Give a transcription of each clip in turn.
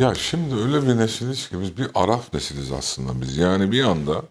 Ya şimdi öyle bir nesiliz ki biz bir Araf nesiliz aslında biz. Yani bir anda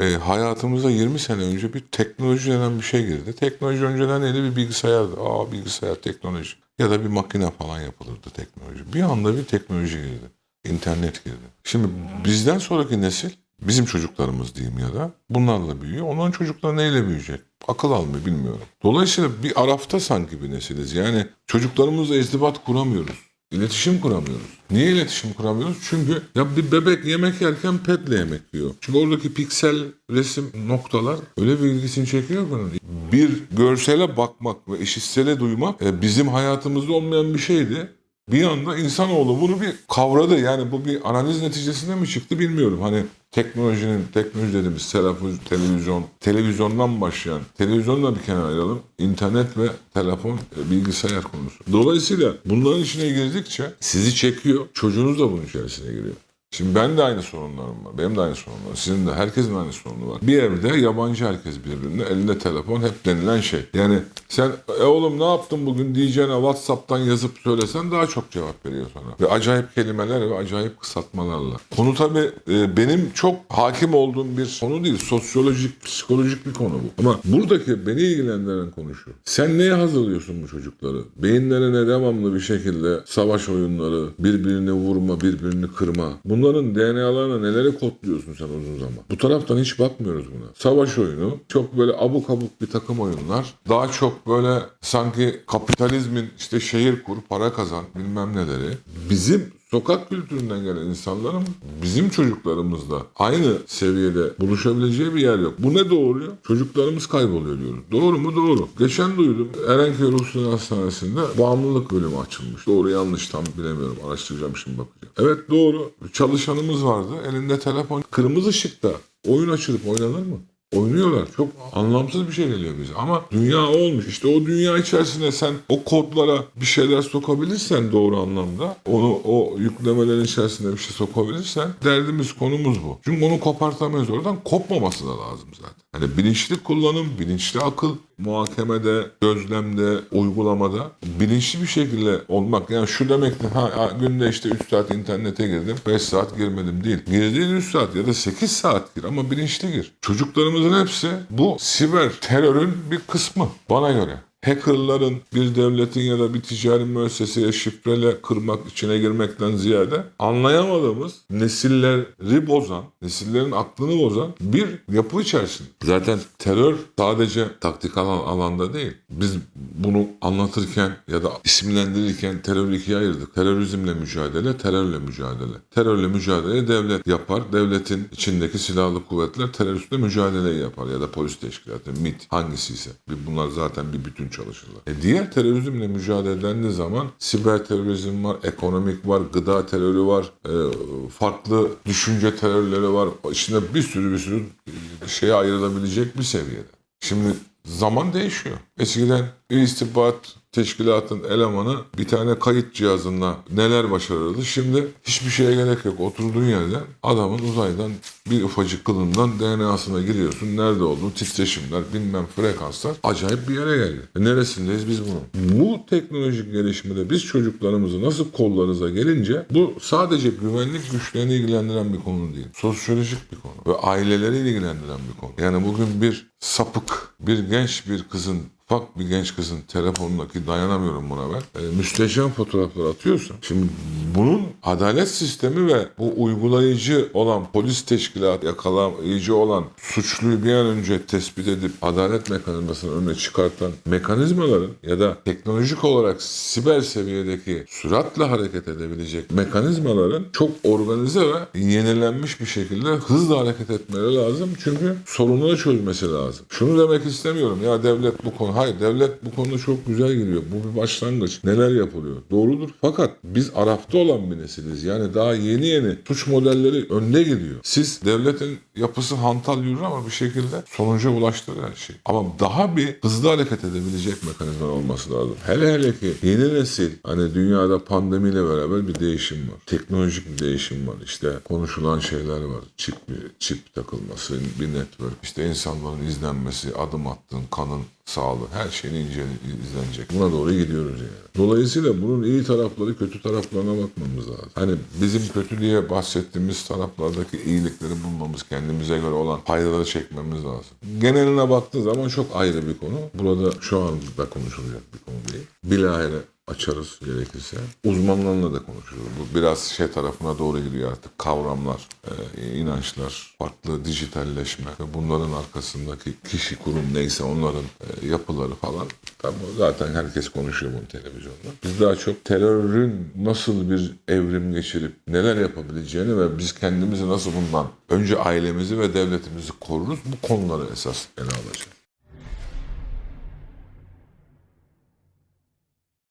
e, hayatımıza 20 sene önce bir teknoloji denen bir şey girdi. Teknoloji önceden neydi? Bir bilgisayardı. Aa bilgisayar teknoloji. Ya da bir makine falan yapılırdı teknoloji. Bir anda bir teknoloji girdi. İnternet girdi. Şimdi bizden sonraki nesil bizim çocuklarımız diyeyim ya da bunlarla büyüyor. Onların çocukları neyle büyüyecek? Akıl almıyor bilmiyorum. Dolayısıyla bir arafta sanki bir nesiliz. Yani çocuklarımızla izdivat kuramıyoruz. İletişim kuramıyoruz. Niye iletişim kuramıyoruz? Çünkü ya bir bebek yemek yerken petle yemek yiyor. Çünkü oradaki piksel resim noktalar öyle bir ilgisini çekiyor ki onun. Bir görsele bakmak ve işitsele duymak e, bizim hayatımızda olmayan bir şeydi. Bir anda insanoğlu bunu bir kavradı. Yani bu bir analiz neticesinde mi çıktı bilmiyorum. Hani teknolojinin, teknoloji dediğimiz telefon, televizyon, televizyondan başlayan, televizyonu da bir kenara ayıralım. İnternet ve telefon, e, bilgisayar konusu. Dolayısıyla bunların içine girdikçe sizi çekiyor. Çocuğunuz da bunun içerisine giriyor. Şimdi ben de aynı sorunlarım var. Benim de aynı sorunum var. Sizin de herkesin aynı sorunu var. Bir evde yabancı herkes birbirine. Elinde telefon hep denilen şey. Yani sen e oğlum ne yaptın bugün diyeceğine WhatsApp'tan yazıp söylesen daha çok cevap veriyor sana. Ve acayip kelimeler ve acayip kısaltmalarla. Konu tabii e, benim çok hakim olduğum bir konu değil. Sosyolojik, psikolojik bir konu bu. Ama buradaki beni ilgilendiren konu şu. Sen neye hazırlıyorsun bu çocukları? Beyinlerine devamlı bir şekilde savaş oyunları, birbirini vurma, birbirini kırma. Bunların DNA'larına neleri kodluyorsun sen uzun zaman? Bu taraftan hiç bakmıyoruz buna. Savaş oyunu, çok böyle abuk abuk bir takım oyunlar. Daha çok böyle sanki kapitalizmin işte şehir kur, para kazan bilmem neleri. Bizim sokak kültüründen gelen insanların bizim çocuklarımızla aynı seviyede buluşabileceği bir yer yok. Bu ne doğuruyor? Çocuklarımız kayboluyor diyoruz. Doğru mu? Doğru. Geçen duydum Erenköy Ruh Sınır Hastanesi'nde bağımlılık bölümü açılmış. Doğru yanlış tam bilemiyorum. Araştıracağım şimdi bakacağım. Evet doğru. Çalışanımız vardı. Elinde telefon. Kırmızı ışıkta oyun açılıp oynanır mı? Oynuyorlar. Çok anlamsız bir şey geliyor bize. Ama dünya olmuş. İşte o dünya içerisinde sen o kodlara bir şeyler sokabilirsen doğru anlamda, onu o yüklemelerin içerisinde bir şey sokabilirsen derdimiz konumuz bu. Çünkü onu kopartamayız oradan. Kopmaması da lazım zaten. Hani bilinçli kullanım, bilinçli akıl, muhakemede, gözlemde, uygulamada bilinçli bir şekilde olmak. Yani şu demek de ha, ha, günde işte 3 saat internete girdim, 5 saat girmedim değil. Girdiğin 3 saat ya da 8 saat gir ama bilinçli gir. Çocuklarımızın hepsi bu siber terörün bir kısmı bana göre. Hackerların bir devletin ya da bir ticari müesseseye şifrele kırmak, içine girmekten ziyade anlayamadığımız nesilleri bozan, nesillerin aklını bozan bir yapı içerisinde. Zaten terör sadece taktik alan alanda değil. Biz bunu anlatırken ya da isimlendirirken terör ikiye ayırdık. Terörizmle mücadele, terörle mücadele. Terörle mücadele devlet yapar. Devletin içindeki silahlı kuvvetler teröristle mücadeleyi yapar ya da polis teşkilatı, MIT hangisi ise. Bunlar zaten bir bütün çalışırlar. E diğer terörizmle mücadele edildiği zaman siber terörizm var, ekonomik var, gıda terörü var, e, farklı düşünce terörleri var. İçinde bir sürü bir sürü şeye ayrılabilecek bir seviyede. Şimdi zaman değişiyor. Eskiden istihbarat teşkilatın elemanı bir tane kayıt cihazında neler başarırdı. Şimdi hiçbir şeye gerek yok. Oturduğun yerden adamın uzaydan bir ufacık kılından DNA'sına giriyorsun. Nerede olduğu titreşimler, bilmem frekanslar acayip bir yere geldi. E neresindeyiz biz bunun? Bu teknolojik gelişmede biz çocuklarımızı nasıl kollarınıza gelince bu sadece güvenlik güçlerini ilgilendiren bir konu değil. Sosyolojik bir konu ve aileleri ilgilendiren bir konu. Yani bugün bir sapık, bir genç bir kızın ufak bir genç kızın telefonundaki dayanamıyorum buna ben. E, müsteşem fotoğraflar atıyorsa şimdi bunun adalet sistemi ve bu uygulayıcı olan polis teşkilatı yakalayıcı olan suçluyu bir an önce tespit edip adalet mekanizmasının önüne çıkartan mekanizmaların ya da teknolojik olarak siber seviyedeki süratle hareket edebilecek mekanizmaların çok organize ve yenilenmiş bir şekilde hızla hareket etmeleri lazım. Çünkü sorunları çözmesi lazım. Şunu demek istemiyorum ya devlet bu konu Hayır devlet bu konuda çok güzel giriyor. Bu bir başlangıç. Neler yapılıyor? Doğrudur. Fakat biz Arap'ta olan bir nesiliz. Yani daha yeni yeni suç modelleri önde gidiyor. Siz devletin yapısı hantal yürür ama bir şekilde sonuca ulaştırır her şey. Ama daha bir hızlı hareket edebilecek mekanizma olması lazım. Hele hele ki yeni nesil hani dünyada pandemiyle beraber bir değişim var. Teknolojik bir değişim var. İşte konuşulan şeyler var. Çip, çip takılması, bir network. İşte insanların izlenmesi, adım attığın kanın sağlığı, her şeyin ince izlenecek. Buna doğru gidiyoruz yani. Dolayısıyla bunun iyi tarafları, kötü taraflarına bakmamız lazım. Hani bizim kötü diye bahsettiğimiz taraflardaki iyilikleri bulmamız, kendimize göre olan faydaları çekmemiz lazım. Geneline baktığı zaman çok ayrı bir konu. Burada şu anda konuşulacak bir konu değil. Bilahare açarız gerekirse. Uzmanlarla da konuşuruz. Bu biraz şey tarafına doğru gidiyor artık. Kavramlar, e, inançlar, farklı dijitalleşme ve bunların arkasındaki kişi, kurum neyse onların e, yapıları falan. Tabii zaten herkes konuşuyor bunu televizyonda. Biz daha çok terörün nasıl bir evrim geçirip neler yapabileceğini ve biz kendimizi nasıl bundan önce ailemizi ve devletimizi koruruz bu konuları esas ele alacağız.